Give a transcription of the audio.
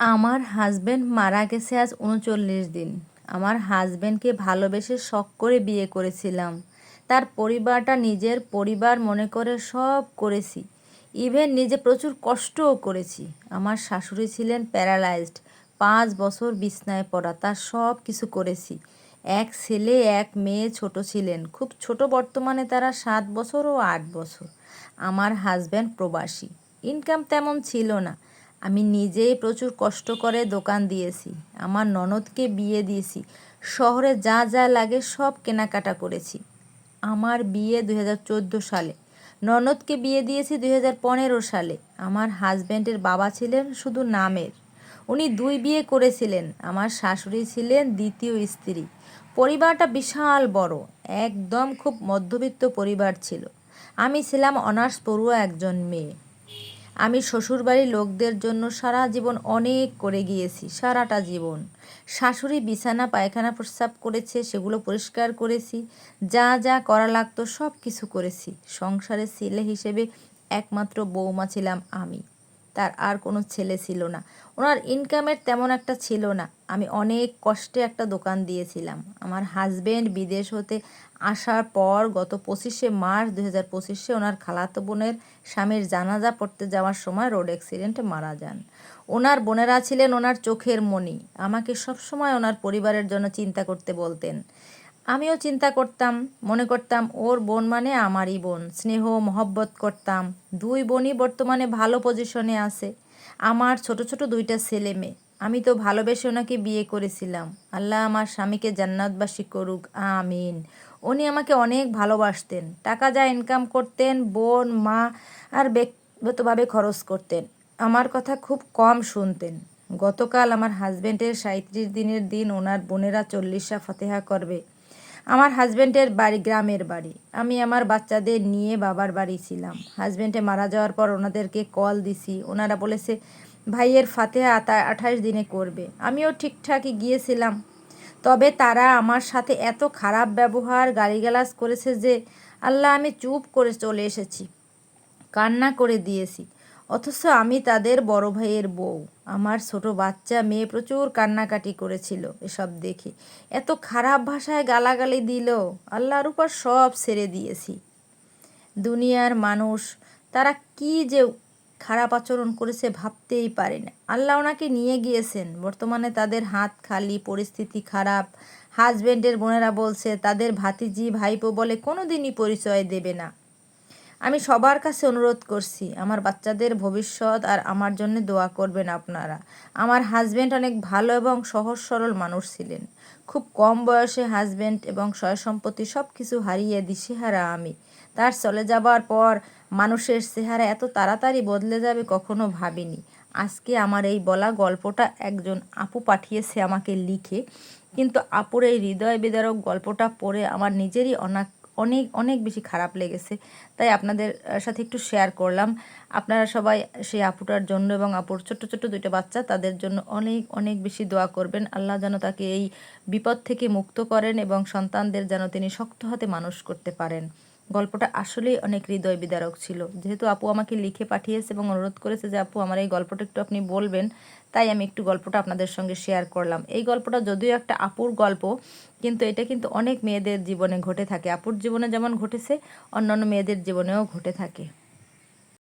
আমার হাজব্যান্ড মারা গেছে আজ উনচল্লিশ দিন। আমার হাজব্যান্ডকে ভালোবেসে শখ করে বিয়ে করেছিলাম। তার পরিবারটা নিজের পরিবার মনে করে সব করেছি। ইভেন নিজে প্রচুর কষ্টও করেছি। আমার শাশুড়ি ছিলেন প্যারালাইজড পাঁচ বছর বিছনায় পড়া, তার সব কিছু করেছি। এক ছেলে, এক মেয়ে ছোট ছিলেন। খুব ছোট বর্তমানে তারা সাত বছর ও আট বছর। আমার হাজব্যান্ড প্রবাসী। ইনকাম তেমন ছিল না। আমি নিজেই প্রচুর কষ্ট করে দোকান দিয়েছি। আমার ননদকে বিয়ে দিয়েছি। শহরে যা যা লাগে সব কেনাকাটা করেছি। আমার বিয়ে দুই হাজার চোদ্দ সালে। ননদকে বিয়ে দিয়েছি দুই হাজার পনেরো সালে। আমার হাজব্যান্ডের বাবা ছিলেন শুধু নামের। উনি দুই বিয়ে করেছিলেন। আমার শাশুড়ি ছিলেন দ্বিতীয় স্ত্রী। পরিবারটা বিশাল বড়। একদম খুব মধ্যবিত্ত পরিবার ছিল। আমি ছিলাম অনার্স পড়ুয়া একজন মেয়ে। আমি শ্বশুরবাড়ির লোকদের জন্য সারা জীবন অনেক করে গিয়েছি, সারাটা জীবন। শাশুড়ি বিছানা, পায়খানা প্রস্রাব করেছে, সেগুলো পরিষ্কার করেছি, যা যা করা লাগতো সব কিছু করেছি। সংসারের ছেলে হিসেবে একমাত্র বৌমা ছিলাম আমি। তার আর কোনো ছেলে ছিল না। ওনার ইনকামের তেমন একটা ছিল না। আমি অনেক কষ্টে একটা দোকান দিয়েছিলাম। আমার হাজবেন্ড বিদেশ হতে আসার পর গত পঁচিশে মার্চ দু হাজার পঁচিশে ওনার খালাতো বোনের স্বামীর জানাজা পড়তে যাওয়ার সময় রোড অ্যাক্সিডেন্টে মারা যান। ওনার বোনেরা ছিলেন ওনার চোখের মণি। আমাকে সবসময় ওনার পরিবারের জন্য চিন্তা করতে বলতেন। আমিও চিন্তা করতাম, মনে করতাম ওর বোন মানে আমারই বোন, স্নেহ, মহব্বত করতাম। দুই বোনই বর্তমানে ভালো পজিশনে আছে। আমার ছোট ছোট দুইটা ছেলে মেয়ে। আমি তো ভালোবেসে ওনাকে বিয়ে করেছিলাম। আল্লাহ আমার স্বামীকে জান্নাতবাসী করুক, আমিন। উনি আমাকে অনেক ভালোবাসতেন। টাকা যা ইনকাম করতেন, বোন, মা আর ব্যক্তিগতভাবে খরচ করতেন। আমার কথা খুব কম শুনতেন। গতকাল আমার হাজব্যান্ডের সাঁত্রিশ দিনের দিন ওনার বোনেরা চল্লিশা ফতেহা করবে। আমার হাজব্যান্ডের বাড়ি, গ্রামের বাড়ি। আমি আমার বাচ্চাদের নিয়ে বাবার বাড়ি ছিলাম। হাজব্যান্ডে মারা যাওয়ার পর ওনাদেরকে কল দিছি। ওনারা বলেছে, ভাইয়ের ফাতেহা আঠাশ দিনে করবে। আমিও ঠিকঠাকই গিয়েছিলাম। তবে তারা আমার সাথে এত খারাপ ব্যবহার গালিগালাজ করেছে যে, আল্লাহ, আমি চুপ করে চলে এসেছি। কান্না করে দিয়েছি। অথচ আমি তাদের বড় ভাইয়ের বউ। আমার ছোট বাচ্চা, মেয়ে প্রচুর কান্নাকাটি করেছিল এসব দেখে। এত খারাপ ভাষায় গালাগালি দিল, আল্লাহর উপর সব ছেড়ে দিয়েছি। দুনিয়ার মানুষ, তারা কি যে খারাপ আচরণ করেছে ভাবতেই পারে না। আল্লাহ ওনাকে নিয়ে গিয়েছেন। বর্তমানে তাদের হাত খালি, পরিস্থিতি খারাপ। হাজব্যান্ডের বোনেরা বলছে, তাদের ভাতিজি, ভাইপো বলে কোনো দিনই পরিচয় দেবে না। আমি সবার কাছে অনুরোধ করছি, আমার বাচ্চাদের ভবিষ্যৎ আর আমার জন্য দোয়া করবেন আপনারা। আমার হাজব্যান্ড অনেক ভালো এবং সহজ সরল মানুষ ছিলেন। খুব কম বয়সে হাজব্যান্ড এবং সয় সম্পত্তি সব কিছু হারিয়ে দিশেহারা আমি। তার চলে যাবার পর মানুষের চেহারা এত তাড়াতাড়ি বদলে যাবে কখনো ভাবিনি। আজকে আমার এই বলা গল্পটা একজন আপু পাঠিয়েছে আমাকে লিখে, কিন্তু আপুর এই হৃদয় বিদারক গল্পটা পড়ে আমার নিজেরই অনাক অনেক অনেক বেশি খারাপ লেগেছে। তাই আপনাদের সাথে একটু শেয়ার করলাম। আপনারা সবাই সেই আপুটার জন্য এবং আপুর ছোট্ট ছোট্ট দুইটা বাচ্চা, তাদের জন্য অনেক অনেক বেশি দোয়া করবেন। আল্লাহ যেন তাকে এই বিপদ থেকে মুক্ত করেন এবং সন্তানদের যেন তিনি শক্ত হাতে মানুষ করতে পারেন। গল্পটা আসলেই অনেক হৃদয় বিদারক ছিল। যেহেতু আপু আমাকে লিখে পাঠিয়েছে এবং অনুরোধ করেছে যে, আপু, আমার এই গল্পটা একটু আপনি বলবেন। তাই আমি একটু গল্পটা আপনাদের সঙ্গে শেয়ার করলাম। এই গল্পটা যদিও একটা আপুর গল্প, কিন্তু এটা কিন্তু অনেক মেয়েদের জীবনে ঘটে থাকে। আপুর জীবনে যেমন ঘটেছে, অন্যান্য মেয়েদের জীবনেও ঘটে থাকে।